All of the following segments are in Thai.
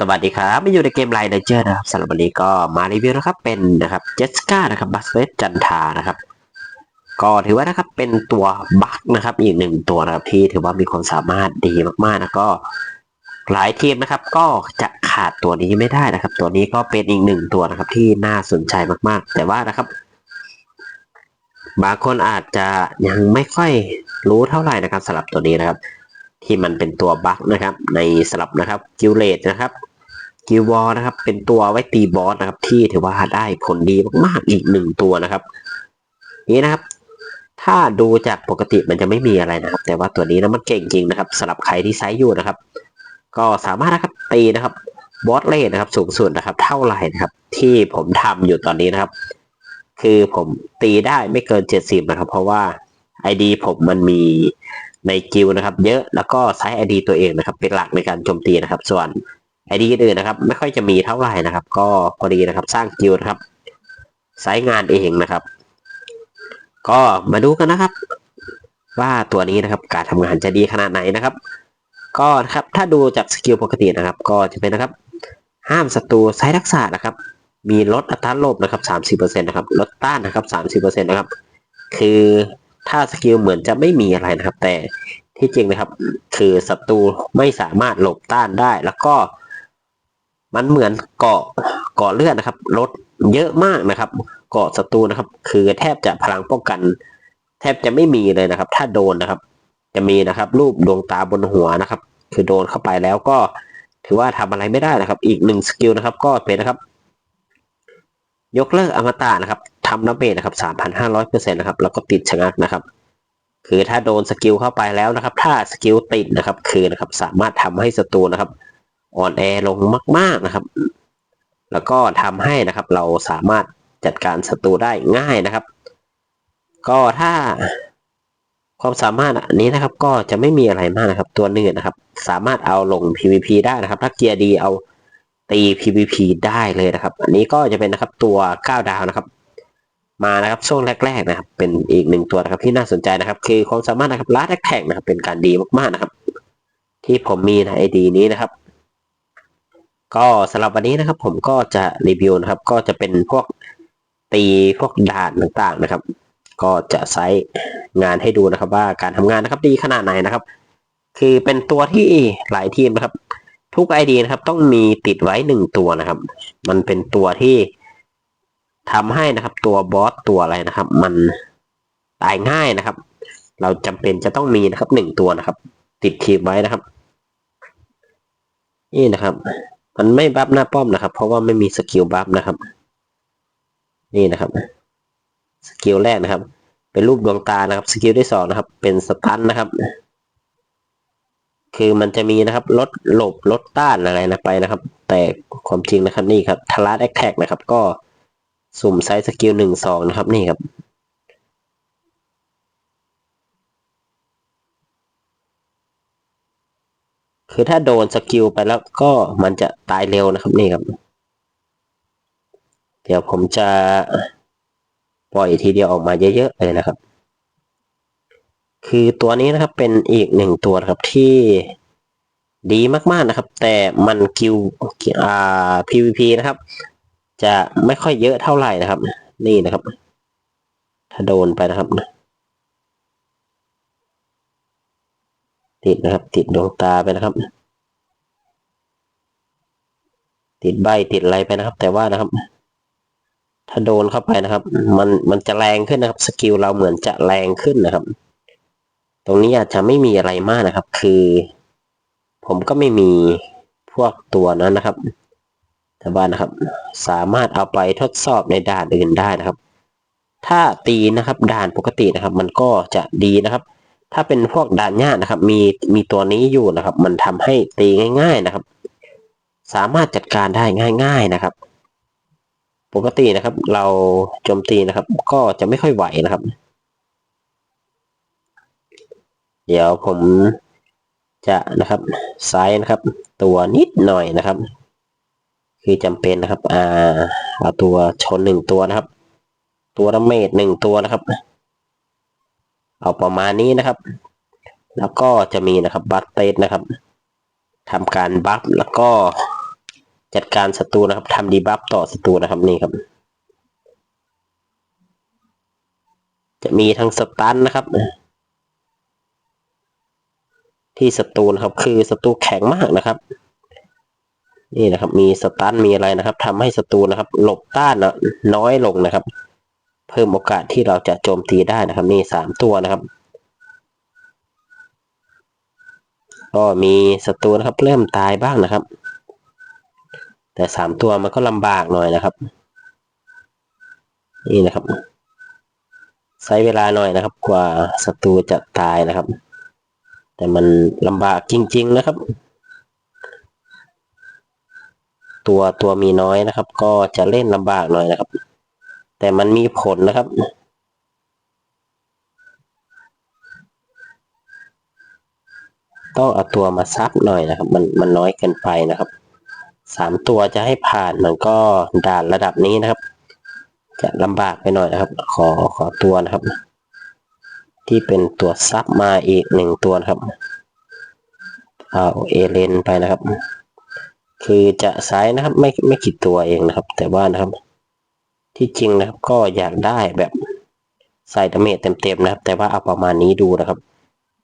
สวัสดีครับมาอยู่ในเกมไลน์เดเจอร์นะครับสำหรับวันนี้ก็มารีวิวนะครับเป็นนะครับเจสกานะครับบัสเวสจันทานะครับก็ถือว่านะครับเป็นตัวบัคนะครับอีกหนึ่งตัวนะครับที่ถือว่ามีความสามารถดีมากๆนะก็หลายทีมนะครับก็จะขาดตัวนี้ไม่ได้นะครับ ตัวนี้ก็เป็นอีกหนึ่งตัวนะครับที่น่าสนใจมากๆ แต่ว่านะครับบางคนอาจจะยังไม่ค่อยรู้เท่าไหร่นะครับสำหรับตัวนี้นะครับ ที่มันเป็นตัวบัคนะครับ ในสลับนะครับกิลเลตนะครับกิลวอลนะครับ เป็นตัวไว้ตีบอสนะครับ ที่ถือว่าได้ผลดีมากๆอีกหนึ่งตัวนะครับ นี้นะครับ ถ้าดูจากปกติมันจะไม่มีอะไรนะครับ แต่ว่าตัวนี้นะมันเก่งจริงนะครับสำหรับใครที่ไซส์อยู่นะครับ ก็สามารถนะครับตีนะครับบอสเลนนะครับ สูงสุดนะครับ เท่าไหร่นะครับ ที่ผมทำอยู่ตอนนี้นะครับ คือผมตีได้ไม่เกิน70นะครับ เพราะว่า ID ผมมันมี ในกิลนะครับ เยอะแล้วก็ใช้ ID ตัวเองนะครับ เป็นหลักในการโจมตีนะครับ ส่วน ID อื่นนะครับ ไม่ค่อยจะมีเท่าไหร่นะครับ ก็พอดีนะครับ สร้างกิลนะครับใช้งานเองนะครับ ก็มาดูกันนะครับ ว่าตัวนี้นะครับ การทำงานจะดีขนาดไหนนะครับ ก็นะครับถ้าดูจากสกิลปกตินะครับ ก็จะเป็นนะครับ ห้ามศัตรูใช้ทักษะนะครับ มีลดอัตราโลบนะครับ 30%นะครับลดต้านนะครับ 30%นะครับ คือ ถ้าสกิลเหมือนจะไม่มีอะไรนะครับ แต่ที่จริงนะครับ คือศัตรูไม่สามารถหลบต้านได้ แล้วก็มันเหมือนเกาะเกาะเลือดนะครับลดเยอะมากนะครับ เกาะศัตรูนะครับ คือแทบจะพลังป้องกัน แทบจะไม่มีเลยนะครับ ถ้าโดนนะครับ จะมีนะครับ รูปดวงตาบนหัวนะครับ คือโดนเข้าไปแล้วก็ถือว่าทำอะไรไม่ได้นะครับ อีกหนึ่งสกิลนะครับ ก็เป็นนะครับ ยกเลิกอมตะนะครับ ทำน้ำเมจนะครับ3,500%นะครับ แล้วก็ติดชะงักนะครับ คือถ้าโดนสกิลเข้าไปแล้วนะครับ ถ้าสกิลติดนะครับ คือนะครับ สามารถทำให้ศัตรูนะครับอ่อนแอลงมาก ๆนะครับ แล้วก็ทำให้นะครับ เราสามารถจัดการศัตรูได้ง่ายนะครับ ก็ถ้าความสามารถอันนี้นะครับ ก็จะไม่มีอะไรมากนะครับ ตัวเนื้อนะครับ สามารถเอาลง PVP ได้นะครับ ถ้าเกียร์ดีเอาตี PVP ได้เลยนะครับ อันนี้ก็จะเป็นนะครับตัว 9 ดาวนะครับ มานะครับช่วงแรกๆนะครับ เป็นอีกหนึ่งตัวนะครับที่น่าสนใจนะครับ คือความสามารถนะครับลัดแท็กนะครับ เป็นการดีมากๆนะครับ ที่ผมมีในไอดีนี้นะครับ ก็สำหรับวันนี้นะครับ ผมก็จะรีวิวนะครับ ก็จะเป็นพวกตีพวกด่านต่างๆนะครับ ก็จะใช้งานให้ดูนะครับ ว่าการทำงานนะครับดีขนาดไหนนะครับ คือเป็นตัวที่หลายทีมนะครับ ทุกไอเดียนะครับ ต้องมีติดไว้หนึ่งตัวนะครับ มันเป็นตัวที่ ทำให้นะครับตัวบอสตัวอะไรนะครับ มันตายง่ายนะครับ เราจำเป็นจะต้องมีนะครับหนึ่งตัวนะครับ ติดทีมไว้นะครับ นี่นะครับ มันไม่บัฟหน้าป้อมนะครับ เพราะว่าไม่มีสกิลบัฟนะครับ นี่นะครับสกิลแรกนะครับ เป็นรูปดวงตานะครับสกิลที่สองนะครับ เป็นสตันนะครับ คือมันจะมีนะครับลดหลบลดต้านอะไรนะไปนะครับ แต่ความจริงนะครับนี่ครับทาร์แอคแท็กนะครับ ก็ สุ่มไซส์สกิลหนึ่งสองนะครับนี่ครับ คือถ้าโดนสกิลไปแล้วก็มันจะตายเร็วนะครับนี่ครับ เดี๋ยวผมจะปล่อยทีเดียวออกมาเยอะๆเลยนะครับ คือตัวนี้นะครับเป็นอีกหนึ่งตัวครับที่ดีมากๆนะครับ แต่มันคิวอ่า PVP นะครับ จะไม่ค่อยเยอะเท่าไหร่นะครับ นี่นะครับ ถ้าโดนไปนะครับ ติดนะครับ ติดดวงตาไปนะครับ ติดใบติดอะไรไปนะครับ แต่ว่านะครับ ถ้าโดนเข้าไปนะครับ มันมันจะแรงขึ้นนะครับ สกิลเราเหมือนจะแรงขึ้นนะครับ ตรงนี้อาจจะไม่มีอะไรมากนะครับ คือ ผมก็ไม่มีพวกตัวนั้นนะครับ แต่ว่านะครับ สามารถเอาไปทดสอบในด่านอื่นได้นะครับ ถ้าตีนะครับด่านปกตินะครับ มันก็จะดีนะครับ ถ้าเป็นพวกด่านยากนะครับ มีมีตัวนี้อยู่นะครับ มันทำให้ตีง่าย ๆนะครับ สามารถจัดการได้ง่าย ๆนะครับ ปกตินะครับ เราโจมตีนะครับ ก็จะไม่ค่อยไหวนะครับ เดี๋ยวผมจะนะครับไซส์นะครับ ตัวนิดหน่อยนะครับ คือจำเป็นนะครับ อ่า เอาตัวชนหนึ่งตัวนะครับ ตัวดาเมจหนึ่งตัวนะครับ เอาประมาณนี้นะครับ แล้วก็จะมีนะครับบัตเตสนะครับทำการบัฟแล้วก็จัดการศัตรูนะครับทำดีบัฟต่อศัตรูนะครับนี่ครับ จะมีทั้งสตันนะครับที่ศัตรูนะครับ คือศัตรูแข็งมากนะครับ นี่นะครับ มีสตันมีอะไรนะครับทำให้ศัตรูนะครับ หลบต้านน้อยลงนะครับ เพิ่มโอกาสที่เราจะโจมตีได้นะครับ นี่สามตัวนะครับ ก็มีศัตรูนะครับ เริ่มตายบ้างนะครับ แต่สามตัวมันก็ลำบากหน่อยนะครับ นี่นะครับใช้เวลาหน่อยนะครับ กว่าศัตรูจะตายนะครับ แต่มันลำบากจริง ๆ นะครับ ตัวตัวมีน้อยนะครับ ก็จะเล่นลำบากหน่อยนะครับ แต่มันมีผลนะครับต้องเอาตัวมาซับหน่อยนะครับ มันมันน้อยเกินไปนะครับสามตัวจะให้ผ่านมันก็ด่านระดับนี้นะครับ จะลำบากไปหน่อยนะครับ ขอขอตัวนะครับ ที่เป็นตัวซับมาอีกหนึ่งตัวนะครับเอาเอเลนไปนะครับ คือจะไซส์นะครับ ไม่ไม่กี่ตัวเองนะครับ แต่ว่านะครับ ที่จริงนะครับ ก็อยากได้แบบใส่ดาเมจเต็มๆนะครับ แต่ว่าเอาประมาณนี้ดูนะครับ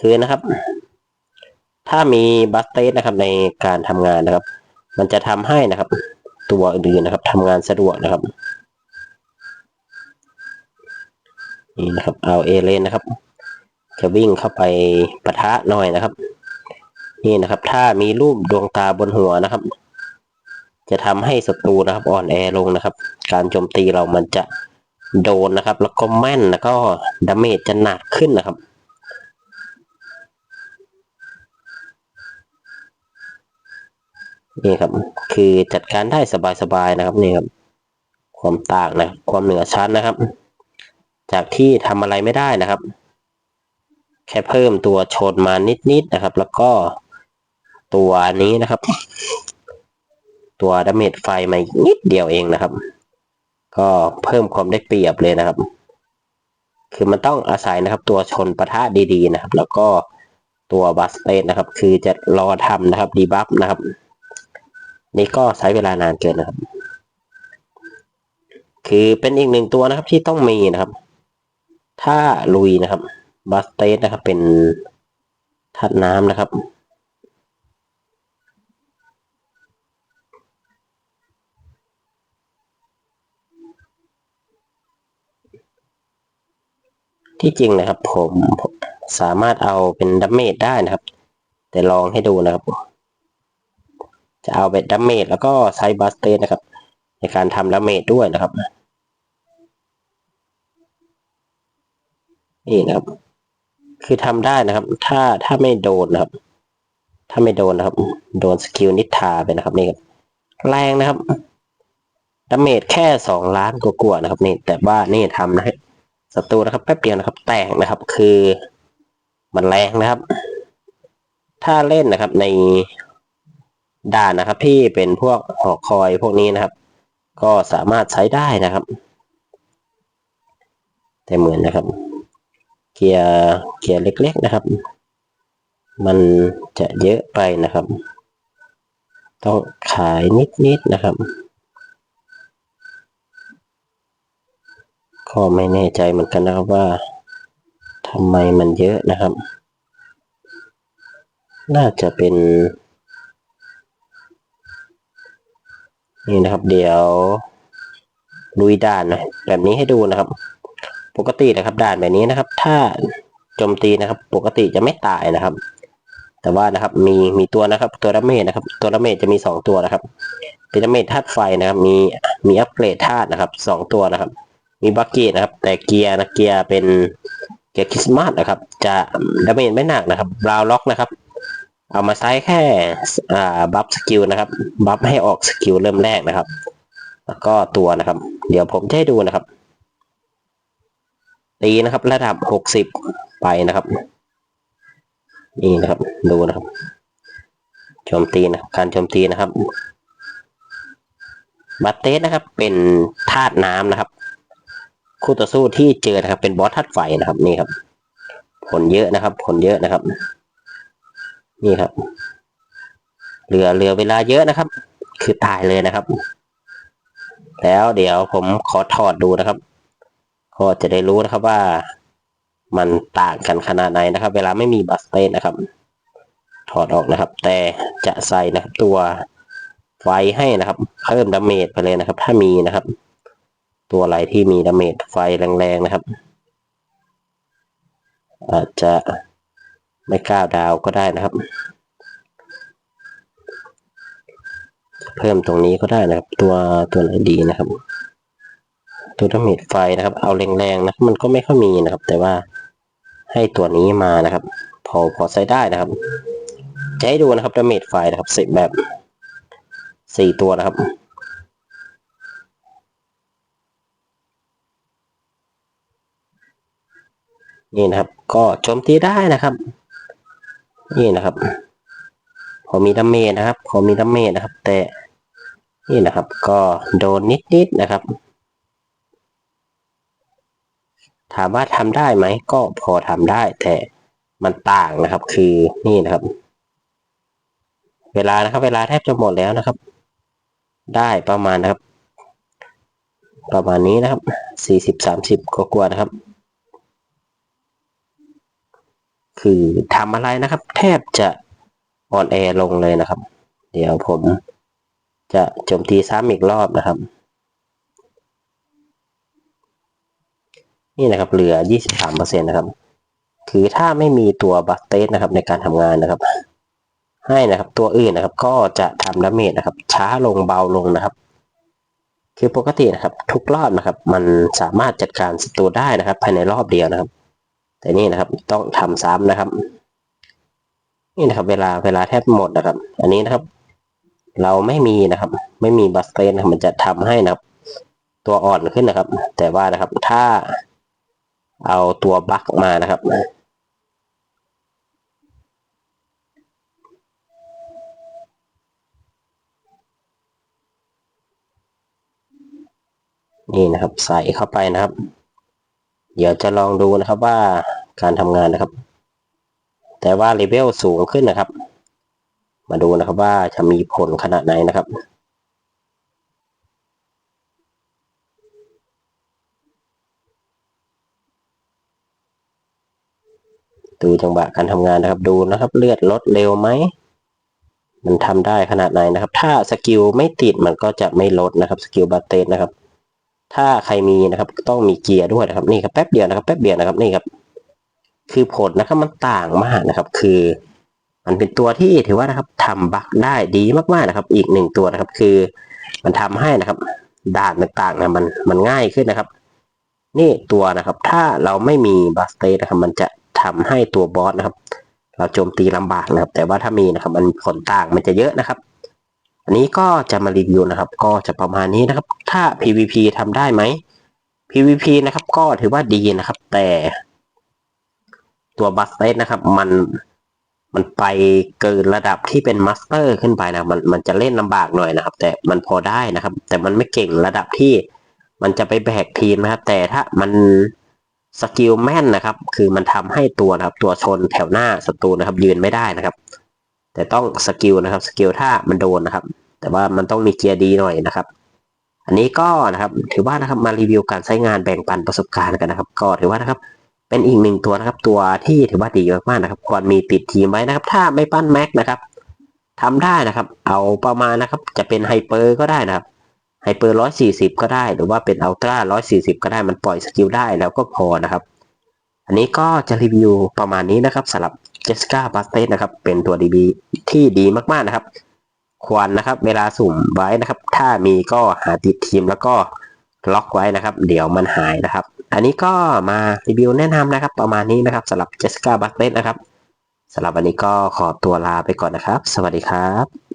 คือนะครับ ถ้ามีบัสเตสนะครับในการทำงานนะครับ มันจะทำให้นะครับ ตัวอื่นนะครับทำงานสะดวกนะครับนี่นะครับเอาเอเลนนะครับ จะวิ่งเข้าไปปะทะหน่อยนะครับ นี่นะครับ ถ้ามีรูปดวงตาบนหัวนะครับ จะทำให้ศัตรูนะครับอ่อนแอลงนะครับ การโจมตีเรามันจะโดนนะครับ แล้วก็แม่นแล้วก็ดาเมจจะหนักขึ้นนะครับนี่ครับ คือจัดการได้สบายๆนะครับนี่ครับ ความต่างนะความเหนือชั้นนะครับ จากที่ทำอะไรไม่ได้นะครับ แค่เพิ่มตัวชนมานิดๆนะครับ แล้วก็ตัวนี้นะครับ ตัวดาเมจไฟมานิดเดียวเองนะครับ ก็เพิ่มความได้เปรียบเลยนะครับ คือมันต้องอาศัยนะครับ ตัวชนประทะดีๆนะครับ แล้วก็ตัวบัสเตนนะครับ คือจะรอทำนะครับดีบัฟนะครับ นี่ก็ใช้เวลานานเกินนะครับ คือเป็นอีกหนึ่งตัวนะครับที่ต้องมีนะครับ ถ้าลุยนะครับบัสเตสนะครับเป็นธาตุน้ำนะครับ ที่จริงนะครับ ผมสามารถเอาเป็นดัมเมจได้นะครับ แต่ลองให้ดูนะครับ จะเอาเป็นดัมเมจแล้วก็ใช้บัสเตสนะครับ ในการทำดัมเมจด้วยนะครับนี่นะครับ คือทำได้นะครับ ถ้าถ้าไม่โดนนะครับ ถ้าไม่โดนนะครับ โดนสกิลนิทาไปนะครับนี่ครับแรงนะครับดาเมจแค่สองล้านกว่าๆนะครับ นี่ แต่ว่านี่ทำนะฮะ ศัตรูนะครับแป๊บเดียวนะครับ แตกนะครับ คือมันแรงนะครับ ถ้าเล่นนะครับในด่านนะครับ ที่เป็นพวกหอคอยพวกนี้นะครับ ก็สามารถใช้ได้นะครับ แต่เหมือนนะครับ เกียร์เกียร์เล็ก ๆนะครับ มันจะเยอะไปนะครับ ต้องขายนิดๆนะครับ ก็ไม่แน่ใจเหมือนกันนะครับว่าทำไมมันเยอะนะครับ น่าจะเป็น นี่นะครับ เดี๋ยวลุยด่านนะแบบนี้ให้ดูนะครับ ปกตินะครับ ด่านแบบนี้นะครับ ถ้าโจมตีนะครับ ปกติจะไม่ตายนะครับ แต่ว่านะครับ มีมีตัวนะครับ ตัวดาเมจนะครับ ตัวดาเมจจะมีสองตัวนะครับ เป็นดาเมจธาตุไฟนะครับ มีมีอัปเกรดธาตุนะครับสองตัวนะครับ มีบักเก็ตนะครับ แต่เกียร์นะเกียร์เป็นเกียร์คริสต์มาสนะครับ จะดาเมจไม่หนักนะครับบราวล็อกนะครับ เอามาใช้แค่อ่าบัฟสกิลนะครับ บัฟให้ออกสกิลเริ่มแรกนะครับ แล้วก็ตัวนะครับ เดี๋ยวผมจะให้ดูนะครับตีนะครับ ระดับหกสิบไปนะครับ นี่นะครับ ดูนะครับโจมตีนะการโจมตีนะครับบัตเตสนะครับ เป็นธาตุน้ำนะครับ คู่ต่อสู้ที่เจอนะครับ เป็นบอสธาตุไฟนะครับ นี่ครับ ผลเยอะนะครับ ผลเยอะนะครับ นี่ครับ เหลือเหลือเวลาเยอะนะครับ คือตายเลยนะครับ แล้วเดี๋ยวผมขอถอดดูนะครับก็จะได้รู้นะครับว่ามันต่างกันขนาดไหนนะครับ เวลาไม่มีบัสเตนนะครับ ถอดออกนะครับ แต่จะใส่นะครับตัวไฟให้นะครับ เพิ่มดาเมจไปเลยนะครับ ถ้ามีนะครับ ตัวอะไรที่มีดาเมจไฟแรงๆนะครับ อาจจะไม่ก้าวดาวก็ได้นะครับ เพิ่มตรงนี้ก็ได้นะครับ ตัวตัวไหนดีนะครับ ตัวดาเมจไฟนะครับ เอาแรงๆนะมันก็ไม่ค่อยมีนะครับ แต่ว่าให้ตัวนี้มานะครับ พอพอใช้ได้นะครับ จะให้ดูนะครับดาเมจไฟนะครับสิบแบบสี่ตัวนะครับ นี่นะครับ ก็โจมตีได้นะครับ นี่นะครับ พอมีดาเมจนะครับ พอมีดาเมจนะครับ แต่นี่นะครับ ก็โดนนิดๆนะครับ ถามว่าทำได้ไหมก็พอทำได้ แต่มันต่างนะครับ คือนี่นะครับ เวลานะครับ เวลาแทบจะหมดแล้วนะครับ ได้ประมาณนะครับ ประมาณนี้นะครับสี่สิบสามสิบก็กว่านะครับ คือทำอะไรนะครับ แทบจะอ่อนแอลงเลยนะครับ เดี๋ยวผมจะโจมตีซ้ำอีกรอบนะครับ นี่นะครับเหลือ 23%นะครับ คือถ้าไม่มีตัวบัสเตสนะครับในการทำงานนะครับ ให้นะครับตัวอื่นนะครับ ก็จะทำดาเมจนะครับ ช้าลงเบาลงนะครับ คือปกตินะครับ ทุกรอบนะครับ มันสามารถจัดการศัตรูได้นะครับ ภายในรอบเดียวนะครับ แต่นี่นะครับต้องทำซ้ำนะครับ นี่นะครับ เวลาเวลาแทบหมดนะครับ อันนี้นะครับ เราไม่มีนะครับ ไม่มีบัสเตนนะมันจะทำให้นะครับ ตัวอ่อนขึ้นนะครับ แต่ว่านะครับถ้าเอาตัวบัคมานะครับนี่นะครับ ใส่เข้าไปนะครับ เดี๋ยวจะลองดูนะครับว่าการทำงานนะครับ แต่ว่าเลเวลสูงขึ้นนะครับ มาดูนะครับว่าจะมีผลขนาดไหนนะครับดูจังหวะการทำงานนะครับดูนะครับ เลือดลดเร็วไหมมันทำได้ขนาดไหนนะครับ ถ้าสกิลไม่ติดมันก็จะไม่ลดนะครับสกิลบัตเตนนะครับ ถ้าใครมีนะครับต้องมีเกียร์ด้วยนะครับนี่ครับแป๊บเดียวนะครับแป๊บเดียวนะครับนี่ครับ คือผลนะครับมันต่างมากนะครับ คือ มันเป็นตัวที่ถือว่านะครับทำบัคได้ดีมากๆนะครับ อีกหนึ่งตัวนะครับ คือ มันทำให้นะครับ ด่านต่างๆนะมันมันง่ายขึ้นนะครับ นี่ตัวนะครับ ถ้าเราไม่มีบัสเตนะครับ มันจะทำให้ตัวบอสนะครับ เราโจมตีลำบากนะครับ แต่ว่าถ้ามีนะครับ มันผลต่างมันจะเยอะนะครับ อันนี้ก็จะมารีวิวนะครับ ก็จะประมาณนี้นะครับ ถ้า PVP ทำได้ไหม PVP นะครับ ก็ถือว่าดีนะครับ แต่ตัวบัสเตสนะครับ มันมันไปเกินระดับที่เป็นมาสเตอร์ขึ้นไปนะมันมันจะเล่นลำบากหน่อยนะครับ แต่มันพอได้นะครับ แต่มันไม่เก่งระดับที่มันจะไปแบกทีมนะครับ แต่ถ้ามันสกิลแม่นนะครับ คือมันทำให้ตัวนะครับ ตัวชนแถวหน้าศัตรูนะครับ ยืนไม่ได้นะครับ แต่ต้องสกิลนะครับสกิลถ้ามันโดนนะครับ แต่ว่ามันต้องมีเกียร์ดีหน่อยนะครับ อันนี้ก็นะครับถือว่านะครับมารีวิวการใช้งานแบ่งปันประสบการณ์กันนะครับ ก็ถือว่านะครับเป็นอีกหนึ่งตัวนะครับ ตัวที่ถือว่าดีมากๆนะครับควรมีติดทีมไว้นะครับ ถ้าไม่ปั้นแม็กนะครับทำได้นะครับ เอาประมาณนะครับจะเป็นไฮเปอร์ก็ได้นะครับไฮเปอร์ร้อยสี่สิบก็ได้ หรือว่าเป็นอัลตร้าร้อยสี่สิบก็ได้มันปล่อยสกิลได้แล้วก็พอนะครับ อันนี้ก็จะรีวิวประมาณนี้นะครับสำหรับ เจสกาบัสเตนะครับ เป็นตัวดีที่ดีมากๆนะครับ ควรนะครับ เวลาสุ่มไว้นะครับ ถ้ามีก็หาติดทีมแล้วก็ล็อกไว้นะครับ เดี๋ยวมันหายนะครับ อันนี้ก็มารีวิวแนะนำนะครับ ประมาณนี้นะครับสำหรับเจสกาบัสเตนะครับสำหรับวันนี้ก็ขอตัวลาไปก่อนนะครับ สวัสดีครับ